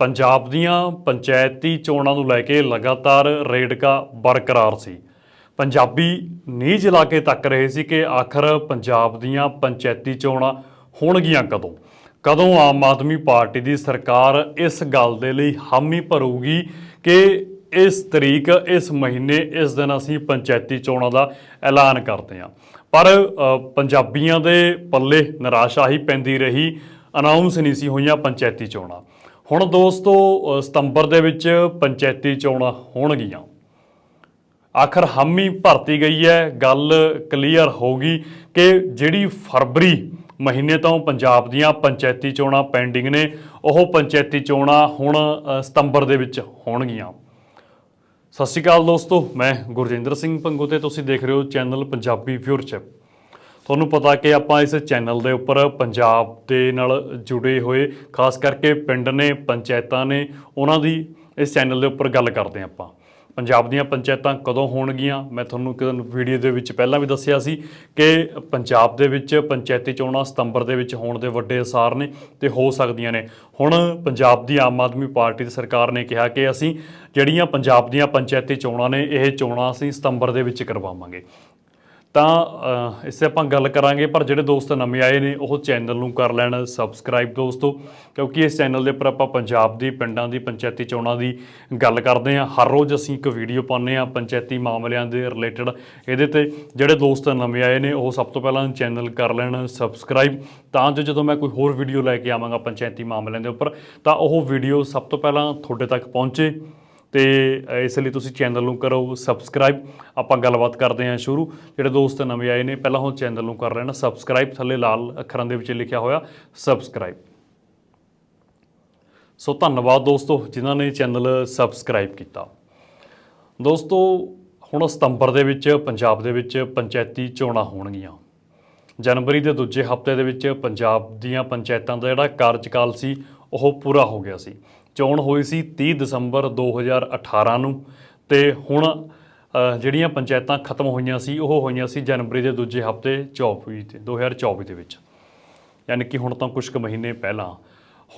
ਪੰਜਾਬ ਦੀਆਂ ਪੰਚਾਇਤੀ ਚੋਣਾਂ ਨੂੰ ਲੈ ਕੇ ਲਗਾਤਾਰ ਰੇਡਕਾ ਬਰਕਰਾਰ ਸੀ। ਪੰਜਾਬੀ ਨੀਜ ਲਾ ਕੇ ਤੱਕ ਰਹੇ ਸੀ ਕਿ ਆਖਰ ਪੰਜਾਬ ਦੀਆਂ ਪੰਚਾਇਤੀ ਚੋਣਾਂ ਹੋਣਗੀਆਂ ਕਦੋਂ? ਕਦੋਂ ਆਮ ਆਦਮੀ ਪਾਰਟੀ ਦੀ ਸਰਕਾਰ ਇਸ ਗੱਲ ਦੇ ਲਈ ਹਾਮੀ ਭਰੂਗੀ ਕਿ ਇਸ ਤਰੀਕ, ਇਸ ਮਹੀਨੇ, ਇਸ ਦਿਨ ਅਸੀਂ ਪੰਚਾਇਤੀ ਚੋਣਾਂ ਦਾ ਐਲਾਨ ਕਰਦੇ ਹਾਂ? ਪਰ ਪੰਜਾਬੀਆਂ ਦੇ ਪੱਲੇ ਨਿਰਾਸ਼ਾ ਹੀ ਪੈਂਦੀ ਰਹੀ, ਅਨਾਉਂਸ ਨਹੀਂ ਸੀ ਹੋਈਆਂ ਪੰਚਾਇਤੀ ਚੋਣਾਂ। ਹੁਣ ਦੋਸਤੋ ਸਤੰਬਰ ਦੇ ਵਿੱਚ ਪੰਚਾਇਤੀ ਚੋਣਾਂ ਹੋਣਗੀਆਂ। ਆਖਰ ਹਾਮੀ ਭਰਤੀ ਗਈ ਹੈ, ਗੱਲ ਕਲੀਅਰ ਹੋ ਕਿ ਜਿਹੜੀ ਫਰਵਰੀ ਮਹੀਨੇ ਤੋਂ ਪੰਜਾਬ ਦੀਆਂ ਪੰਚਾਇਤੀ ਚੋਣਾਂ ਪੈਂਡਿੰਗ ਨੇ, ਉਹ ਪੰਚਾਇਤੀ ਚੋਣਾਂ ਹੁਣ ਸਤੰਬਰ ਦੇ ਵਿੱਚ ਹੋਣਗੀਆਂ। ਸਤਿ ਸ਼੍ਰੀ ਅਕਾਲ ਦੋਸਤੋ, ਮੈਂ ਗੁਰਜਿੰਦਰ ਸਿੰਘ ਪੰਗੂ ਤੇ ਤੁਸੀਂ ਦੇਖ ਰਹੇ ਹੋ ਚੈਨਲ ਪੰਜਾਬੀ ਫਿਊਚਰ। ਤੁਹਾਨੂੰ ਪਤਾ ਕਿ ਆਪਾਂ ਇਸ ਚੈਨਲ ਦੇ ਉੱਪਰ ਪੰਜਾਬ ਦੇ ਨਾਲ ਜੁੜੇ ਹੋਏ, ਖਾਸ ਕਰਕੇ ਪਿੰਡ ਨੇ, ਪੰਚਾਇਤਾਂ ਨੇ, ਉਹਨਾਂ ਦੀ ਇਸ ਚੈਨਲ ਦੇ ਉੱਪਰ ਗੱਲ ਕਰਦੇ ਹਾਂ ਆਪਾਂ। ਪੰਜਾਬ ਦੀਆਂ ਪੰਚਾਇਤਾਂ ਕਦੋਂ ਹੋਣਗੀਆਂ? ਮੈਂ ਤੁਹਾਨੂੰ ਇੱਕ ਵੀਡੀਓ ਦੇ ਵਿੱਚ ਪਹਿਲਾਂ ਵੀ ਦੱਸਿਆ ਸੀ ਕਿ ਪੰਜਾਬ ਦੇ ਵਿੱਚ ਪੰਚਾਇਤੀ ਚੋਣਾਂ ਸਤੰਬਰ ਦੇ ਵਿੱਚ ਹੋਣ ਦੇ ਵੱਡੇ ਅਸਾਰ ਨੇ ਤੇ ਹੋ ਸਕਦੀਆਂ ਨੇ। ਹੁਣ ਪੰਜਾਬ ਦੀ ਆਮ ਆਦਮੀ ਪਾਰਟੀ ਦੀ ਸਰਕਾਰ ਨੇ ਕਿਹਾ ਕਿ ਅਸੀਂ ਜਿਹੜੀਆਂ ਪੰਜਾਬ ਦੀਆਂ ਪੰਚਾਇਤੀ ਚੋਣਾਂ ਨੇ, ਇਹ ਚੋਣਾਂ ਅਸੀਂ ਸਤੰਬਰ ਦੇ ਵਿੱਚ ਕਰਵਾਵਾਂਗੇ। ਤਾਂ ਅ, ਇਸੇ ਆਪਾਂ ਗੱਲ ਕਰਾਂਗੇ ਪਰ ਜਿਹੜੇ ਦੋਸਤ ਨਵੇਂ ਆਏ ਨੇ ਉਹ ਚੈਨਲ ਨੂੰ ਕਰ ਲੈਣ ਸਬਸਕ੍ਰਾਈਬ ਦੋਸਤੋ ਕਿਉਂਕਿ ਇਸ ਚੈਨਲ ਦੇ ਉੱਪਰ ਆਪਾਂ ਪੰਜਾਬ ਦੀ ਪਿੰਡਾਂ ਦੀ ਪੰਚਾਇਤੀ ਚੋਣਾਂ ਦੀ ਗੱਲ ਕਰਦੇ ਹਾਂ। ਹਰ ਰੋਜ਼ ਅਸੀਂ ਇੱਕ ਵੀਡੀਓ ਪਾਉਂਦੇ ਹਾਂ ਪੰਚਾਇਤੀ ਮਾਮਲਿਆਂ ਦੇ ਰਿਲੇਟਡ। ਇਹਦੇ ਤੇ ਜਿਹੜੇ ਦੋਸਤ ਨਵੇਂ ਆਏ ਨੇ ਉਹ ਸਭ ਤੋਂ ਪਹਿਲਾਂ ਚੈਨਲ ਕਰ ਲੈਣ ਸਬਸਕ੍ਰਾਈਬ। ਤਾਂ ਜੋ ਜਦੋਂ ਮੈਂ ਕੋਈ ਹੋਰ ਵੀਡੀਓ ਲੈ ਕੇ ਆਵਾਂਗਾ ਪੰਚਾਇਤੀ ਮਾਮਲਿਆਂ ਦੇ ਉੱਪਰ ਤਾਂ ਉਹ ਵੀਡੀਓ ਸਭ ਤੋਂ ਪਹਿਲਾਂ ਤੁਹਾਡੇ ਤੱਕ ਪਹੁੰਚੇ। ਤੇ ਇਸ ਲਈ ਤੁਸੀਂ ਚੈਨਲ ਨੂੰ ਕਰੋ ਸਬਸਕ੍ਰਾਈਬ। ਆਪਾਂ ਗੱਲਬਾਤ ਕਰਦੇ ਹਾਂ ਸ਼ੁਰੂ। ਜਿਹੜੇ ਦੋਸਤ ਨਵੇਂ ਆਏ ਨੇ, ਪਹਿਲਾਂ ਉਹ ਚੈਨਲ ਨੂੰ ਕਰ ਲੈਣਾ ਸਬਸਕ੍ਰਾਈਬ, ਥੱਲੇ ਲਾਲ ਅੱਖਰਾਂ ਦੇ ਵਿੱਚ ਲਿਖਿਆ ਹੋਇਆ, ਸਬਸਕ੍ਰਾਈਬ। ਸੋ, ਧੰਨਵਾਦ ਦੋਸਤੋ, ਜਿਨ੍ਹਾਂ ਨੇ ਚੈਨਲ ਸਬਸਕ੍ਰਾਈਬ ਕੀਤਾ। ਦੋਸਤੋ, ਹੁਣ ਸਤੰਬਰ ਦੇ ਵਿੱਚ, ਪੰਜਾਬ ਦੇ ਵਿੱਚ ਪੰਚਾਇਤੀ ਚੋਣਾਂ ਹੋਣਗੀਆਂ। ਜਨਵਰੀ ਦੇ ਦੂਜੇ ਹਫ਼ਤੇ ਦੇ ਵਿੱਚ ਪੰਜਾਬ ਦੀਆਂ ਪੰਚਾਇਤਾਂ ਦਾ ਜਿਹੜਾ ਕਾਰਜਕਾਲ ਸੀ, ਉਹ ਪੂਰਾ ਹੋ ਗਿਆ ਸੀ। ਚੋਣ ਹੋਈ ਸੀ 30 ਦਸੰਬਰ 2018 ਨੂੰ ਤੇ ਹੁਣ ਜਿਹੜੀਆਂ ਪੰਚਾਇਤਾਂ ਖਤਮ ਹੋਈਆਂ ਸੀ, ਉਹ ਹੋਈਆਂ ਸੀ ਜਨਵਰੀ ਦੇ ਦੂਜੇ ਹਫ਼ਤੇ 24 ਤੇ 2024 ਦੇ ਵਿੱਚ। ਯਾਨੀ ਕਿ ਹੁਣ ਤਾਂ ਕੁਝ ਕੁ ਮਹੀਨੇ ਪਹਿਲਾਂ।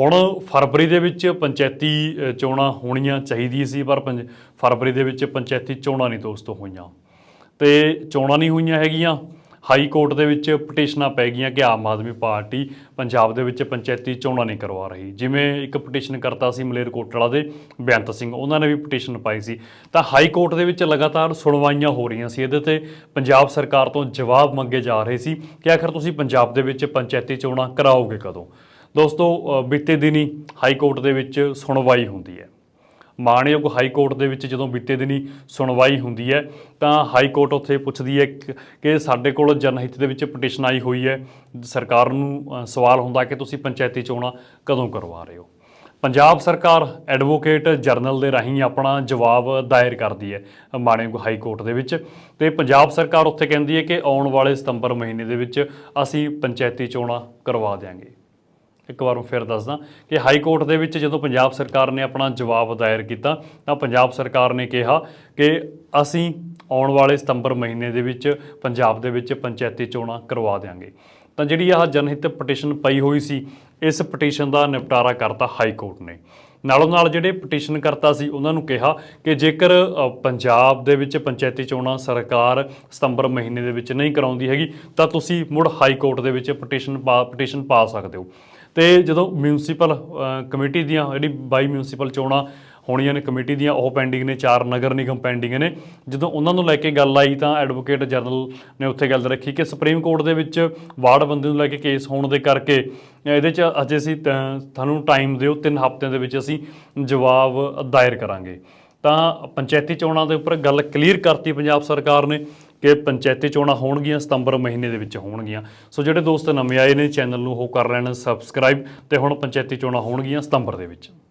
ਹੁਣ ਫਰਵਰੀ ਦੇ ਵਿੱਚ ਪੰਚਾਇਤੀ ਚੋਣਾਂ ਹੋਣੀਆਂ ਚਾਹੀਦੀ ਸੀ, ਪਰ ਪੰਜ- ਫਰਵਰੀ ਦੇ ਵਿੱਚ ਪੰਚਾਇਤੀ ਚੋਣਾਂ ਨਹੀਂ ਦੋਸਤੋ ਹੋਈਆਂ। ਤੇ ਚੋਣਾਂ ਨਹੀਂ ਹੋਈਆਂ ਹੈਗੀਆਂ। ਹਾਈ ਕੋਰਟ ਦੇ ਵਿੱਚ ਪਟੀਸ਼ਨਾਂ ਪੈ ਗਈਆਂ ਕਿ ਆਮ ਆਦਮੀ ਪਾਰਟੀ ਪੰਜਾਬ ਦੇ ਵਿੱਚ ਪੰਚਾਇਤੀ ਚੋਣਾਂ ਨਹੀਂ ਕਰਵਾ ਰਹੀ। ਜਿਵੇਂ ਇੱਕ ਪਟੀਸ਼ਨ ਕਰਤਾ ਸੀ ਮਲੇਰਕੋਟਲਾ ਦੇ ਬੇਅੰਤ ਸਿੰਘ, ਉਹਨਾਂ ਨੇ ਵੀ ਪਟੀਸ਼ਨ ਪਾਈ ਸੀ। ਤਾਂ ਹਾਈ ਕੋਰਟ ਦੇ ਵਿੱਚ ਲਗਾਤਾਰ ਸੁਣਵਾਈਆਂ ਹੋ ਰਹੀਆਂ ਸੀ। ਇਹਦੇ ਤੇ ਪੰਜਾਬ ਸਰਕਾਰ ਤੋਂ ਜਵਾਬ ਮੰਗੇ ਜਾ ਰਹੇ ਸੀ ਕਿ ਆਖਰ ਤੁਸੀਂ ਪੰਜਾਬ ਦੇ ਵਿੱਚ ਪੰਚਾਇਤੀ ਚੋਣਾਂ ਕਰਾਓਗੇ ਕਦੋਂ? ਦੋਸਤੋ ਬੀਤੇ ਦਿਨੀ ਹਾਈ ਕੋਰਟ ਦੇ ਵਿੱਚ ਸੁਣਵਾਈ ਹੁੰਦੀ ਹੈ। ਮਾਣਯੋਗ ਹਾਈ ਕੋਰਟ ਦੇ ਵਿੱਚ ਜਦੋਂ ਬੀਤੇ ਦਿਨੀ ਸੁਣਵਾਈ ਹੁੰਦੀ ਹੈ, ਤਾਂ ਹਾਈ ਕੋਰਟ ਉੱਥੇ ਪੁੱਛਦੀ ਹੈ ਕਿ- ਸਾਡੇ ਕੋਲ ਜਨਹਿਤ ਦੇ ਵਿੱਚ ਪਟੀਸ਼ਨ ਆਈ ਹੋਈ ਹੈ। ਸਰਕਾਰ ਨੂੰ ਸਵਾਲ ਹੁੰਦਾ ਕਿ ਤੁਸੀਂ ਪੰਚਾਇਤੀ ਚੋਣਾਂ ਕਦੋਂ ਕਰਵਾ ਰਹੇ ਹੋ? ਪੰਜਾਬ ਸਰਕਾਰ ਐਡਵੋਕੇਟ ਜਰਨਲ ਦੇ ਰਾਹੀਂ ਆਪਣਾ ਜਵਾਬ ਦਾਇਰ ਕਰਦੀ ਹੈ ਮਾਣਯੋਗ ਹਾਈ ਕੋਰਟ ਦੇ ਵਿੱਚ ਤੇ ਪੰਜਾਬ ਸਰਕਾਰ ਉੱਥੇ ਕਹਿੰਦੀ ਹੈ ਕਿ ਆਉਣ ਵਾਲੇ ਸਤੰਬਰ ਮਹੀਨੇ ਦੇ ਵਿੱਚ ਅਸੀਂ ਪੰਚਾਇਤੀ ਚੋਣਾਂ ਕਰਵਾ ਦਿਆਂਗੇ। ਇੱਕ ਵਾਰ ਮੈਂ ਫਿਰ ਦੱਸਦਾ ਕਿ ਹਾਈ ਕੋਰਟ ਦੇ ਵਿੱਚ ਜਦੋਂ ਪੰਜਾਬ ਸਰਕਾਰ ਨੇ ਆਪਣਾ ਜਵਾਬ ਦਾਇਰ ਕੀਤਾ, ਤਾਂ ਪੰਜਾਬ ਸਰਕਾਰ ਨੇ ਕਿਹਾ ਕਿ ਅਸੀਂ ਆਉਣ ਵਾਲੇ ਸਤੰਬਰ ਮਹੀਨੇ ਦੇ ਵਿੱਚ ਪੰਜਾਬ ਦੇ ਵਿੱਚ ਪੰਚਾਇਤੀ ਚੋਣਾਂ ਕਰਵਾ ਦੇਵਾਂਗੇ ਤਾਂ ਜਿਹੜੀ ਆਹ ਜਨਹਿਤ ਪਟੀਸ਼ਨ ਪਈ ਹੋਈ ਸੀ, ਇਸ ਪਟੀਸ਼ਨ ਦਾ ਨਿਪਟਾਰਾ ਕਰਤਾ ਹਾਈ ਕੋਰਟ ਨੇ। ਨਾਲੋਂ ਨਾਲ ਜਿਹੜੇ ਪਟੀਸ਼ਨ ਕਰਤਾ ਸੀ, ਉਹਨਾਂ ਨੂੰ ਕਿਹਾ ਕਿ ਜੇਕਰ ਪੰਜਾਬ ਦੇ ਵਿੱਚ ਪੰਚਾਇਤੀ ਚੋਣਾਂ ਸਰਕਾਰ ਸਤੰਬਰ ਮਹੀਨੇ ਦੇ ਵਿੱਚ ਨਹੀਂ ਕਰਾਉਂਦੀ ਹੈਗੀ, ਤਾਂ ਤੁਸੀਂ ਮੁੜ ਹਾਈ ਕੋਰਟ ਦੇ ਵਿੱਚ ਪਟੀਸ਼ਨ ਪਾ ਪਟੀਸ਼ਨ ਪਾ ਸਕਦੇ ਹੋ। ਤੇ ਜਦੋਂ ਮਿਊਨਿਸਪਲ ਕਮੇਟੀ ਦੀਆਂ ਜਿਹੜੀ 22 ਮਿਊਨਿਸਪਲ ਚੋਣਾਂ ਹੋਣੀਆਂ ਨੇ ਕਮੇਟੀ ਦੀਆਂ, ਉਹ ਪੈਂਡਿੰਗ ਨੇ, ਚਾਰ ਨਗਰ ਨਿਗਮ ਪੈਂਡਿੰਗ ਨੇ। ਜਦੋਂ ਉਹਨਾਂ ਨੂੰ ਲੈ ਕੇ ਗੱਲ ਆਈ ਤਾਂ ਐਡਵੋਕੇਟ ਜਨਰਲ ਨੇ ਉੱਥੇ ਗੱਲ ਰੱਖੀ ਕਿ ਸੁਪਰੀਮ ਕੋਰਟ ਦੇ ਵਿੱਚ ਵਾਰਡ ਬੰਦੇ ਨੂੰ ਲੈ ਕੇ ਕੇਸ ਹੋਣ ਦੇ ਕਰਕੇ ਇਹਦੇ 'ਚ ਅਜੇ ਅਸੀਂ ਤ- ਤੁਹਾਨੂੰ ਟਾਈਮ ਦਿਓ, ਤਿੰਨ ਹਫ਼ਤਿਆਂ ਦੇ ਵਿੱਚ ਅਸੀਂ ਜਵਾਬ ਦਾਇਰ ਕਰਾਂਗੇ। ਤਾਂ ਪੰਚਾਇਤੀ ਚੋਣਾਂ ਦੇ ਉੱਪਰ ਗੱਲ ਕਲੀਅਰ ਕਰਤੀ ਪੰਜਾਬ ਸਰਕਾਰ ਨੇ। ਕਿ ਪੰਚਾਇਤੀ ਚੋਣਾਂ ਹੋਣਗੀਆਂ, ਸਤੰਬਰ ਮਹੀਨੇ ਦੇ ਵਿੱਚ ਹੋਣਗੀਆਂ। ਸੋ ਜਿਹੜੇ ਦੋਸਤ ਨਵੇਂ ਆਏ ਨੇ ਚੈਨਲ ਨੂੰ ਉਹ ਕਰ ਲੈਣ ਸਬਸਕ੍ਰਾਈਬ ਤੇ ਹੁਣ ਪੰਚਾਇਤੀ ਚੋਣਾਂ ਹੋਣਗੀਆਂ ਸਤੰਬਰ ਦੇ ਵਿੱਚ।